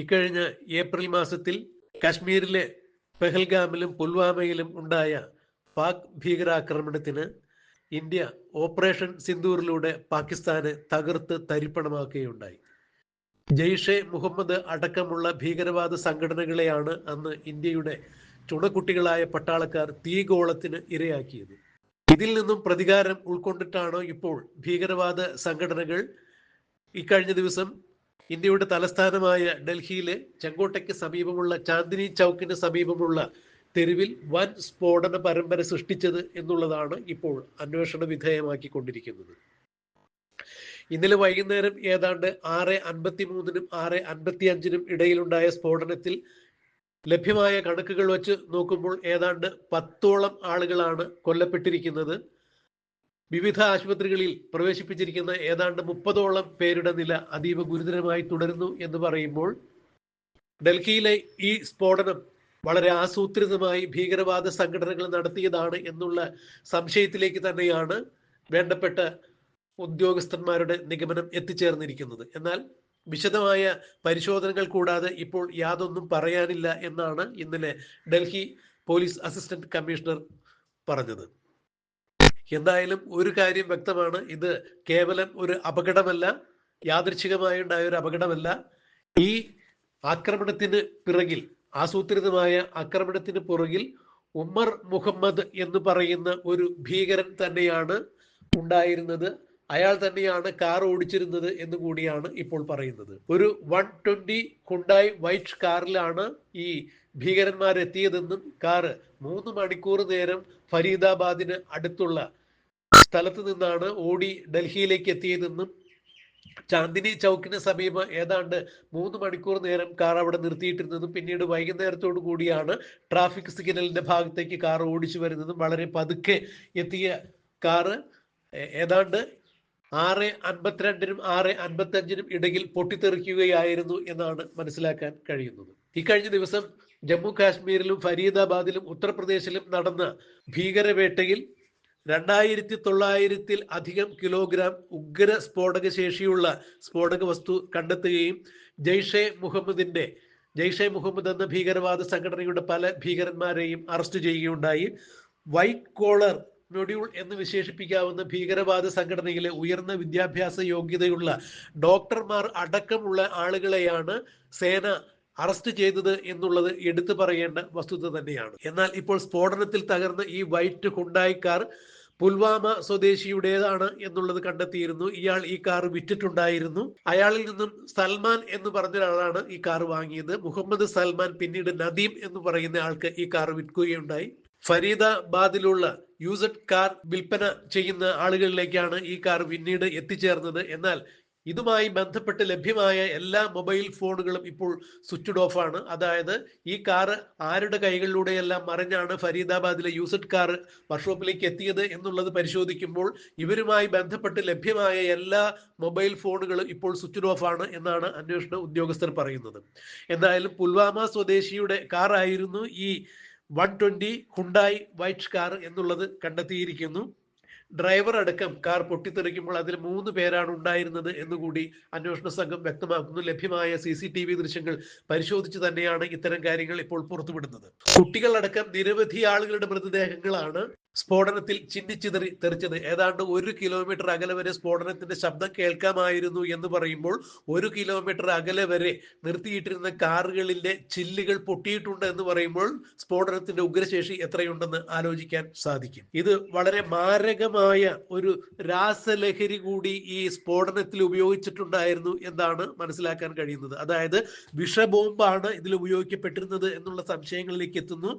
ഇക്കഴിഞ്ഞ ഏപ്രിൽ മാസത്തിൽ കാശ്മീരിലെ പെഹൽഗാമിലും പുൽവാമയിലും ഉണ്ടായ പാക് ഭീകരാക്രമണത്തിന് ഇന്ത്യ ഓപ്പറേഷൻ സിന്ദൂറിലൂടെ പാകിസ്ഥാനെ തകർത്ത് തരിപ്പണമാക്കുകയുണ്ടായി. ജെയ്ഷെ മുഹമ്മദ് അടക്കമുള്ള ഭീകരവാദ സംഘടനകളെയാണ് അന്ന് ഇന്ത്യയുടെ ചുണക്കുട്ടികളായ പട്ടാളക്കാർ തീഗോളത്തിന് ഇരയാക്കിയത്. ഇതിൽ നിന്നും പ്രതികാരം ഉൾക്കൊണ്ടിട്ടാണ് ഇപ്പോൾ ഭീകരവാദ സംഘടനകൾ ഇക്കഴിഞ്ഞ ദിവസം ഇന്ത്യയുടെ തലസ്ഥാനമായ ഡൽഹിയിലെ ചെങ്കോട്ടയ്ക്ക് സമീപമുള്ള ചാന്ദിനി ചൗക്കിന് സമീപമുള്ള തെരുവിൽ വൻ സ്ഫോടന പരമ്പര സൃഷ്ടിച്ചത് എന്നുള്ളതാണ് ഇപ്പോൾ അന്വേഷണ വിധേയമാക്കിക്കൊണ്ടിരിക്കുന്നത്. ഇന്നലെ വൈകുന്നേരം ഏതാണ്ട് ആറ് അൻപത്തി മൂന്നിനും ആറ് അൻപത്തി അഞ്ചിനും ഇടയിലുണ്ടായ സ്ഫോടനത്തിൽ ലഭ്യമായ കണക്കുകൾ വച്ച് നോക്കുമ്പോൾ ഏതാണ്ട് പത്തോളം ആളുകളാണ് കൊല്ലപ്പെട്ടിരിക്കുന്നത്. വിവിധ ആശുപത്രികളിൽ പ്രവേശിപ്പിച്ചിരിക്കുന്ന ഏതാണ്ട് മുപ്പതോളം പേരുടെ നില അതീവ ഗുരുതരമായി തുടരുന്നു എന്ന് പറയുമ്പോൾ ഡൽഹിയിലെ ഈ സ്ഫോടനം വളരെ ആസൂത്രിതമായി ഭീകരവാദ സംഘടനകൾ നടത്തിയതാണ് എന്നുള്ള സംശയത്തിലേക്ക് തന്നെയാണ് വേണ്ടപ്പെട്ട ഉദ്യോഗസ്ഥന്മാരുടെ നിഗമനം എത്തിച്ചേർന്നിരിക്കുന്നത്. എന്നാൽ വിശദമായ പരിശോധനകൾ കൂടാതെ ഇപ്പോൾ യാതൊന്നും പറയാനില്ല എന്നാണ് ഇന്നലെ ഡൽഹി പോലീസ് അസിസ്റ്റന്റ് കമ്മീഷണർ പറഞ്ഞത്. എന്തായാലും ഒരു കാര്യം വ്യക്തമാണ്. ഇത് കേവലം ഒരു അപകടമല്ല. യാദൃച്ഛികമായി ഉണ്ടായ ഒരു അപകടമല്ല. ഈ ആക്രമണത്തിന് പിറകിൽ ആസൂത്രിതമായ ആക്രമണത്തിന് പുറകിൽ ഉമ്മർ മുഹമ്മദ് എന്ന് പറയുന്ന ഒരു ഭീകരൻ തന്നെയാണ് ഉണ്ടായിരുന്നത്. അയാൾ തന്നെയാണ് കാർ ഓടിച്ചിരുന്നത് എന്ന് കൂടിയാണ് ഇപ്പോൾ പറയുന്നത്. ഒരു വൺ ട്വന്റി ഹുണ്ടായി വൈറ്റ് കാറിലാണ് ഈ ഭീകരന്മാരെത്തിയതെന്നും കാറ് മൂന്ന് മണിക്കൂർ നേരം ഫരീദാബാദിന് അടുത്തുള്ള സ്ഥലത്ത് നിന്നാണ് ഓടി ഡൽഹിയിലേക്ക് എത്തിയതെന്നും ചാന്ദിനി ചൗക്കിന് സമീപം ഏതാണ്ട് മൂന്ന് മണിക്കൂർ നേരം കാർ അവിടെ നിർത്തിയിട്ടിരുന്നതും പിന്നീട് വൈകുന്നേരത്തോടു കൂടിയാണ് ട്രാഫിക് സിഗ്നലിന്റെ ഭാഗത്തേക്ക് കാർ ഓടിച്ചു വരുന്നതും വളരെ പതുക്കെ എത്തിയ കാറ് ഏതാണ്ട് ആറ് അൻപത്തിരണ്ടിനും ആറ് അൻപത്തഞ്ചിനും ഇടയിൽ പൊട്ടിത്തെറിക്കുകയായിരുന്നു എന്നാണ് മനസ്സിലാക്കാൻ കഴിയുന്നത്. ഇക്കഴിഞ്ഞ ദിവസം ജമ്മു കാശ്മീരിലും ഫരീദാബാദിലും ഉത്തർപ്രദേശിലും നടന്ന ഭീകരവേട്ടയിൽ രണ്ടായിരത്തി തൊള്ളായിരത്തിൽ അധികം കിലോഗ്രാം ഉഗ്ര സ്ഫോടക ശേഷിയുള്ള സ്ഫോടക വസ്തു കണ്ടെത്തുകയും ജെയ്ഷെ മുഹമ്മദിന്റെ ജെയ്ഷെ മുഹമ്മദ് എന്ന ഭീകരവാദ സംഘടനയുടെ പല ഭീകരന്മാരെയും അറസ്റ്റ് ചെയ്യുകയുണ്ടായി. വൈറ്റ് കോളർ മൊഡ്യൂൾ എന്ന് വിശേഷിപ്പിക്കാവുന്ന ഭീകരവാദ സംഘടനയിലെ ഉയർന്ന വിദ്യാഭ്യാസ യോഗ്യതയുള്ള ഡോക്ടർമാർ അടക്കമുള്ള ആളുകളെയാണ് സേന അറസ്റ്റ് ചെയ്തത് എന്നുള്ളത് എടുത്തു പറയേണ്ട വസ്തുത തന്നെയാണ്. എന്നാൽ ഇപ്പോൾ സ്ഫോടനത്തിൽ തകർന്ന ഈ വൈറ്റ് ഹുണ്ടായി കാർ പുൽവാമ സ്വദേശിയുടേതാണ് എന്നുള്ളത് കണ്ടെത്തിയിരുന്നു. ഇയാൾ ഈ കാർ വിറ്റിട്ടുണ്ടായിരുന്നു. അയാളിൽ നിന്നും സൽമാൻ എന്ന് പറഞ്ഞ ഒരാളാണ് ഈ കാർ വാങ്ങിയത്. മുഹമ്മദ് സൽമാൻ പിന്നീട് നദീം എന്ന് പറയുന്ന ആൾക്ക് ഈ കാർ വിൽക്കുകയുണ്ടായി. ഫരീദാബാദിലുള്ള യൂസഡ് കാർ വിൽപ്പന ചെയ്യുന്ന ആളുകളിലേക്കാണ് ഈ കാർ പിന്നീട് എത്തിച്ചേർന്നത്. എന്നാൽ ഇതുമായി ബന്ധപ്പെട്ട് ലഭ്യമായ എല്ലാ മൊബൈൽ ഫോണുകളും ഇപ്പോൾ സ്വിച്ച്ഡ് ഓഫ് ആണ്. അതായത് ഈ കാർ ആരുടെ കൈകളിലൂടെയെല്ലാം മറിഞ്ഞാണ് ഫരീദാബാദിലെ യൂസഡ് കാർ വർക്ക്ഷോപ്പിലേക്ക് എത്തിയത് എന്നുള്ളത് പരിശോധിക്കുമ്പോൾ ഇവരുമായി ബന്ധപ്പെട്ട് ലഭ്യമായ എല്ലാ മൊബൈൽ ഫോണുകളും ഇപ്പോൾ സ്വിച്ച്ഡ് ഓഫ് ആണ് എന്നാണ് അന്വേഷണ ഉദ്യോഗസ്ഥർ പറയുന്നത്. എന്തായാലും പുൽവാമ സ്വദേശിയുടെ കാറായിരുന്നു ഈ one twenty Hyundai white car എന്നുള്ളത് കണ്ടെത്തിയിരിക്കുന്നു. ഡ്രൈവർ അടക്കം കാർ പൊട്ടിത്തെറിക്കുമ്പോൾ അതിൽ മൂന്ന് പേരാണ് ഉണ്ടായിരുന്നത് എന്നുകൂടി അന്വേഷണ സംഘം വ്യക്തമാക്കുന്നു. ലഭ്യമായ സി സി ടി വി ദൃശ്യങ്ങൾ പരിശോധിച്ച് തന്നെയാണ് ഇത്തരം കാര്യങ്ങൾ ഇപ്പോൾ പുറത്തുവിടുന്നത്. കുട്ടികളടക്കം നിരവധി ആളുകളുടെ മൃതദേഹങ്ങളാണ് സ്ഫോടനത്തിൽ ചിന്നിച്ചിതറി തെറിച്ചത്. ഏതാണ്ട് ഒരു കിലോമീറ്റർ അകലെ വരെ സ്ഫോടനത്തിന്റെ ശബ്ദം കേൾക്കാമായിരുന്നു എന്ന് പറയുമ്പോൾ ഒരു കിലോമീറ്റർ അകലെ വരെ നിർത്തിയിട്ടിരുന്ന കാറുകളിലെ ചില്ലുകൾ പൊട്ടിയിട്ടുണ്ട് എന്ന് പറയുമ്പോൾ സ്ഫോടനത്തിന്റെ ഉഗ്രശേഷി എത്രയുണ്ടെന്ന് ആലോചിക്കാൻ സാധിക്കും. ഇത് വളരെ മാരകമായ ഒരു രാസലഹരി കൂടി ഈ സ്ഫോടനത്തിൽ ഉപയോഗിച്ചിട്ടുണ്ടായിരുന്നു എന്നാണ് മനസ്സിലാക്കാൻ കഴിയുന്നത്. അതായത് വിഷബോംബാണ് ഇതിൽ ഉപയോഗിക്കപ്പെട്ടിരുന്നത് എന്നുള്ള സംശയങ്ങളിലേക്ക് എത്തുന്നു.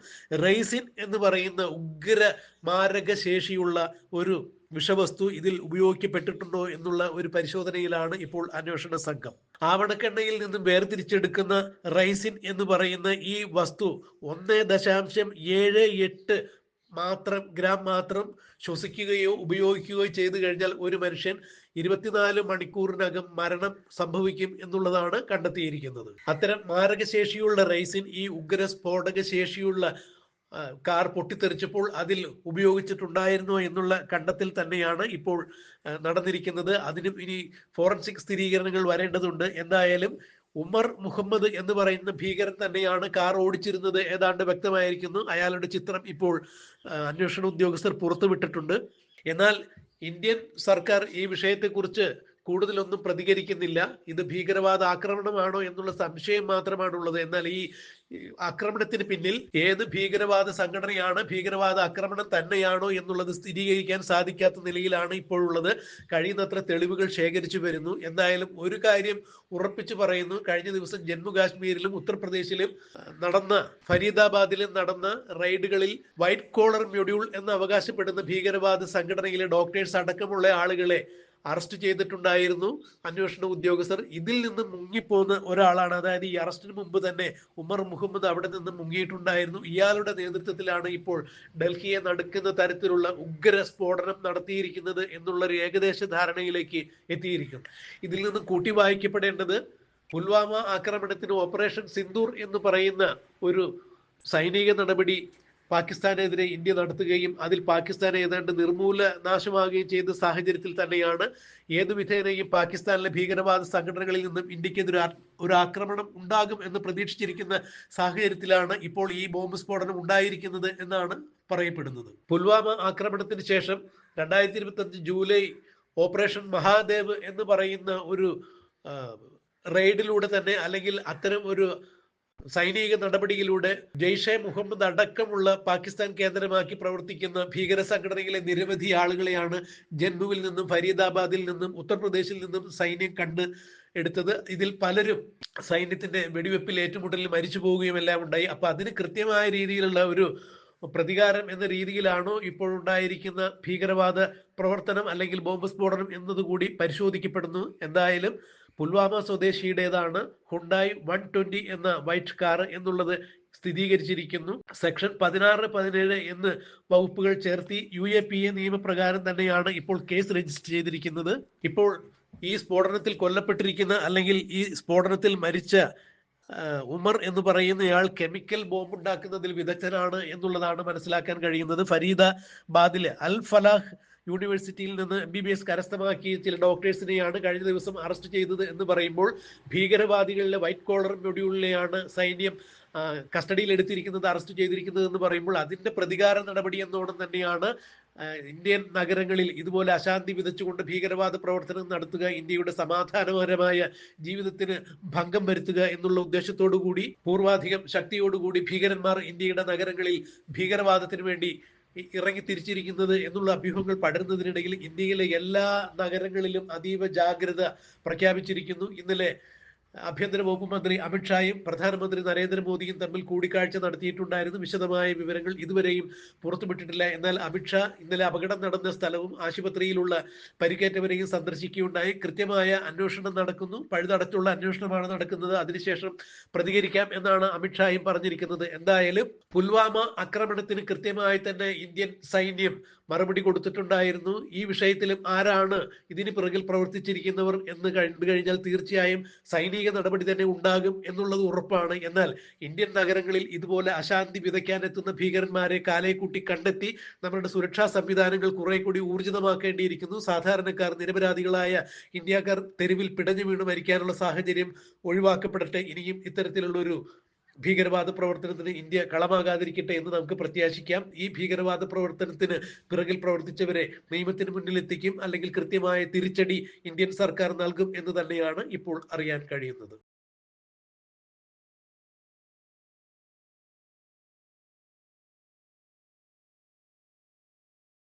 റൈസിൻ എന്ന് പറയുന്ന ഉഗ്ര മാരക ശേഷിയുള്ള ഒരു വിഷവസ്തു ഇതിൽ ഉപയോഗിക്കപ്പെട്ടിട്ടുണ്ടോ എന്നുള്ള ഒരു പരിശോധനയിലാണ് ഇപ്പോൾ അന്വേഷണ സംഘം. ആവണക്കെണ്ണയിൽ നിന്നും വേർതിരിച്ചെടുക്കുന്ന റൈസിൻ എന്ന് പറയുന്ന ഈ വസ്തു ഒന്ന് ദശാംശം ഏഴ് എട്ട് മാത്രം ഗ്രാം മാത്രം ശ്വസിക്കുകയോ ഉപയോഗിക്കുകയോ ചെയ്തു കഴിഞ്ഞാൽ ഒരു മനുഷ്യൻ ഇരുപത്തിനാല് മണിക്കൂറിനകം മരണം സംഭവിക്കും എന്നുള്ളതാണ് കണ്ടെത്തിയിരിക്കുന്നത്. അത്തരം മാരകശേഷിയുള്ള റൈസിൻ ഈ ഉഗ്ര സ്ഫോടക ശേഷിയുള്ള കാർ പൊട്ടിത്തെറിച്ചപ്പോൾ അതിൽ ഉപയോഗിച്ചിട്ടുണ്ടായിരുന്നോ എന്നുള്ള കണ്ടെത്തൽ തന്നെയാണ് ഇപ്പോൾ നടന്നിരിക്കുന്നത്. അതിനും ഇനി ഫോറൻസിക് സ്ഥിരീകരണങ്ങൾ വരേണ്ടതുണ്ട്. എന്തായാലും ഉമർ മുഹമ്മദ് എന്ന് പറയുന്ന ഭീകരൻ തന്നെയാണ് കാർ ഓടിച്ചിരുന്നത് ഏതാണ്ട് വ്യക്തമായിരിക്കുന്നു. അയാളുടെ ചിത്രം ഇപ്പോൾ അന്വേഷണ ഉദ്യോഗസ്ഥർ പുറത്തുവിട്ടിട്ടുണ്ട്. എന്നാൽ ഇന്ത്യൻ സർക്കാർ ഈ വിഷയത്തെക്കുറിച്ച് കൂടുതലൊന്നും പ്രതികരിക്കുന്നില്ല. ഇത് ഭീകരവാദ ആക്രമണമാണോ എന്നുള്ള സംശയം മാത്രമാണുള്ളത്. എന്നാൽ ഈ ആക്രമണത്തിന് പിന്നിൽ ഏത് ഭീകരവാദ സംഘടനയാണ് ഭീകരവാദ ആക്രമണം തന്നെയാണോ എന്നുള്ളത് സ്ഥിരീകരിക്കാൻ സാധിക്കാത്ത നിലയിലാണ് ഇപ്പോഴുള്ളത്. കഴിയുന്നത്ര തെളിവുകൾ ശേഖരിച്ചു വരുന്നു. എന്തായാലും ഒരു കാര്യം ഉറപ്പിച്ചു പറയുന്നു. കഴിഞ്ഞ ദിവസം ജമ്മു കാശ്മീരിലും ഉത്തർപ്രദേശിലും നടന്ന ഫരീദാബാദിലും നടന്ന റെയ്ഡുകളിൽ വൈറ്റ് കോളർ മൊഡ്യൂൾ എന്ന് അവകാശപ്പെടുന്ന ഭീകരവാദ സംഘടനയിലെ ഡോക്ടേഴ്സ് അടക്കമുള്ള ആളുകളെ അറസ്റ്റ് ചെയ്തിട്ടുണ്ടായിരുന്നു. അന്വേഷണ ഉദ്യോഗസ്ഥർ ഇതിൽ നിന്ന് മുങ്ങിപ്പോന്ന ഒരാളാണ്. അതായത് ഈ അറസ്റ്റിന് മുമ്പ് തന്നെ ഉമർ മുഹമ്മദ് അവിടെ നിന്ന് മുങ്ങിയിട്ടുണ്ടായിരുന്നു. ഇയാളുടെ നേതൃത്വത്തിലാണ് ഇപ്പോൾ ഡൽഹിയെ നടക്കുന്ന തരത്തിലുള്ള ഉഗ്ര സ്ഫോടനം നടത്തിയിരിക്കുന്നത് എന്നുള്ള ഒരു ഏകദേശ ധാരണയിലേക്ക് എത്തിയിരിക്കും ഇതിൽ നിന്ന് കൂട്ടി വായിക്കപ്പെടേണ്ടത് പുൽവാമ ആക്രമണത്തിന് ഓപ്പറേഷൻ സിന്ദൂർ എന്ന് പറയുന്ന ഒരു സൈനിക നടപടി പാകിസ്ഥാനെതിരെ ഇന്ത്യ നടത്തുകയും അതിൽ പാകിസ്ഥാൻ ഏതാണ്ട് നിർമൂല നാശമാകുകയും ചെയ്ത സാഹചര്യത്തിൽ തന്നെയാണ് ഏതു വിധേനയും പാകിസ്ഥാനിലെ ഭീകരവാദ സംഘടനകളിൽ നിന്നും ഇന്ത്യക്കെതിരെ ഒരു ആക്രമണം ഉണ്ടാകും എന്ന് പ്രതീക്ഷിച്ചിരിക്കുന്ന സാഹചര്യത്തിലാണ് ഇപ്പോൾ ഈ ബോംബ് സ്ഫോടനം ഉണ്ടായിരിക്കുന്നത് എന്നാണ് പറയപ്പെടുന്നത്. പുൽവാമ ആക്രമണത്തിന് ശേഷം രണ്ടായിരത്തി ഇരുപത്തി അഞ്ച് ജൂലൈ ഓപ്പറേഷൻ മഹാദേവ് എന്ന് പറയുന്ന ഒരു റെയ്ഡിലൂടെ തന്നെ അല്ലെങ്കിൽ അത്തരം ഒരു സൈനിക നടപടിയിലൂടെ ജെയ്ഷെ മുഹമ്മദ് അടക്കമുള്ള പാകിസ്ഥാൻ കേന്ദ്രമാക്കി പ്രവർത്തിക്കുന്ന ഭീകര സംഘടനയിലെ നിരവധി ആളുകളെയാണ് ജമ്മുവിൽ നിന്നും ഫരീദാബാദിൽ നിന്നും ഉത്തർപ്രദേശിൽ നിന്നും സൈന്യം കണ്ട് എടുത്തത്. ഇതിൽ പലരും സൈന്യത്തിന്റെ വെടിവെപ്പിൽ ഏറ്റുമുട്ടലിൽ മരിച്ചു പോവുകയും എല്ലാം ഉണ്ടായി. അപ്പൊ അതിന് കൃത്യമായ രീതിയിലുള്ള ഒരു പ്രതികാരം എന്ന രീതിയിലാണോ ഇപ്പോൾ ഉണ്ടായിരിക്കുന്ന ഭീകരവാദ പ്രവർത്തനം അല്ലെങ്കിൽ ബോംബ് സ്ഫോടനം എന്നതുകൂടി പരിശോധിക്കപ്പെടുന്നു. എന്തായാലും പുൽവാമ സ്വദേശിയുടേതാണ് ഹുണ്ടായി വൺ ട്വന്റി എന്ന വൈറ്റ് കാർ എന്നുള്ളത് സ്ഥിരീകരിച്ചിരിക്കുന്നു. സെക്ഷൻ പതിനാറ് പതിനേഴ് എന്ന് വകുപ്പുകൾ ചേർത്തി യു എ പി എ നിയമപ്രകാരം തന്നെയാണ് ഇപ്പോൾ കേസ് രജിസ്റ്റർ ചെയ്തിരിക്കുന്നത്. ഇപ്പോൾ ഈ സ്ഫോടനത്തിൽ കൊല്ലപ്പെട്ടിരിക്കുന്ന അല്ലെങ്കിൽ ഈ സ്ഫോടനത്തിൽ മരിച്ച ഉമർ എന്ന് പറയുന്നയാൾ കെമിക്കൽ ബോംബ് ഉണ്ടാക്കുന്നതിൽ വിദഗ്ധനാണ് എന്നുള്ളതാണ് മനസ്സിലാക്കാൻ കഴിയുന്നത്. ഫരീദാബാദിലെ അൽ ഫലാഹ് യൂണിവേഴ്സിറ്റിയിൽ നിന്ന് എം ബി ബി എസ് കരസ്ഥമാക്കിയ ചില ഡോക്ടേഴ്സിനെയാണ് കഴിഞ്ഞ ദിവസം അറസ്റ്റ് ചെയ്തത് എന്ന് പറയുമ്പോൾ ഭീകരവാദികളിലെ വൈറ്റ് കോളർ മൊഡ്യൂളിലെയാണ് സൈന്യം കസ്റ്റഡിയിൽ എടുത്തിരിക്കുന്നത് അറസ്റ്റ് ചെയ്തിരിക്കുന്നത് എന്ന് പറയുമ്പോൾ അതിന്റെ പ്രതികാര നടപടി എന്നോണം തന്നെയാണ് ഇന്ത്യൻ നഗരങ്ങളിൽ ഇതുപോലെ അശാന്തി വിതച്ചുകൊണ്ട് ഭീകരവാദ പ്രവർത്തനം നടത്തുക ഇന്ത്യയുടെ സമാധാനപരമായ ജീവിതത്തിന് ഭംഗം വരുത്തുക എന്നുള്ള ഉദ്ദേശത്തോടു കൂടി പൂർവാധികം ശക്തിയോടുകൂടി ഭീകരന്മാർ ഇന്ത്യയുടെ നഗരങ്ങളിൽ ഭീകരവാദത്തിന് വേണ്ടി ഇറങ്ങി തിരിച്ചിരിക്കുന്നത് എന്നുള്ള അഭ്യൂഹങ്ങൾ പടരുന്നതിനിടയിൽ ഇന്ത്യയിലെ എല്ലാ നഗരങ്ങളിലും അതീവ ജാഗ്രത പ്രഖ്യാപിച്ചിരിക്കുന്നു. ഇന്നലെ ആഭ്യന്തര വകുപ്പ് മന്ത്രി അമിത്ഷായും പ്രധാനമന്ത്രി നരേന്ദ്രമോദിയും തമ്മിൽ കൂടിക്കാഴ്ച നടത്തിയിട്ടുണ്ടായിരുന്നു. വിശദമായ വിവരങ്ങൾ ഇതുവരെയും പുറത്തുവിട്ടിട്ടില്ല. എന്നാൽ അമിത്ഷാ ഇന്നലെ അപകടം നടന്ന സ്ഥലവും ആശുപത്രിയിലുള്ള പരിക്കേറ്റവരെയും സന്ദർശിക്കുകയുണ്ടായി. കൃത്യമായ അന്വേഷണം നടക്കുന്നു. പഴുതടച്ചുള്ള അന്വേഷണമാണ് നടക്കുന്നത്. അതിനുശേഷം പ്രതികരിക്കാം എന്നാണ് അമിത്ഷായും പറഞ്ഞിരിക്കുന്നത്. എന്തായാലും പുൽവാമ ആക്രമണത്തിന് കൃത്യമായി തന്നെ ഇന്ത്യൻ സൈന്യം മറുപടി കൊടുത്തിട്ടുണ്ടായിരുന്നു. ഈ വിഷയത്തിലും ആരാണ് ഇതിന് പിറകിൽ പ്രവർത്തിച്ചിരിക്കുന്നവർ എന്ന് കണ്ടു കഴിഞ്ഞാൽ തീർച്ചയായും സൈനിക നടപടി തന്നെ ഉണ്ടാകും എന്നുള്ളത് ഉറപ്പാണ്. എന്നാൽ ഇന്ത്യൻ നഗരങ്ങളിൽ ഇതുപോലെ അശാന്തി വിതയ്ക്കാൻ എത്തുന്ന ഭീകരന്മാരെ കാലേ കൂട്ടി കണ്ടെത്തി നമ്മുടെ സുരക്ഷാ സംവിധാനങ്ങൾ കുറെ കൂടി ഊർജിതമാക്കേണ്ടിയിരിക്കുന്നു. സാധാരണക്കാർ നിരപരാധികളായ ഇന്ത്യക്കാർ തെരുവിൽ പിടഞ്ഞു വീണ് മരിക്കാനുള്ള സാഹചര്യം ഒഴിവാക്കപ്പെടട്ടെ. ഇനിയും ഇത്തരത്തിലുള്ള ഒരു ഭീകരവാദ പ്രവർത്തനത്തിന് ഇന്ത്യ കളമാകാതിരിക്കട്ടെ എന്ന് നമുക്ക് പ്രത്യാശിക്കാം. ഈ ഭീകരവാദ പ്രവർത്തനത്തിന് പിറകിൽ പ്രവർത്തിച്ചവരെ നിയമത്തിന് മുന്നിലെത്തിക്കും അല്ലെങ്കിൽ കൃത്യമായ തിരിച്ചടി ഇന്ത്യൻ സർക്കാർ നൽകും എന്ന് തന്നെയാണ് ഇപ്പോൾ അറിയാൻ കഴിയുന്നത്.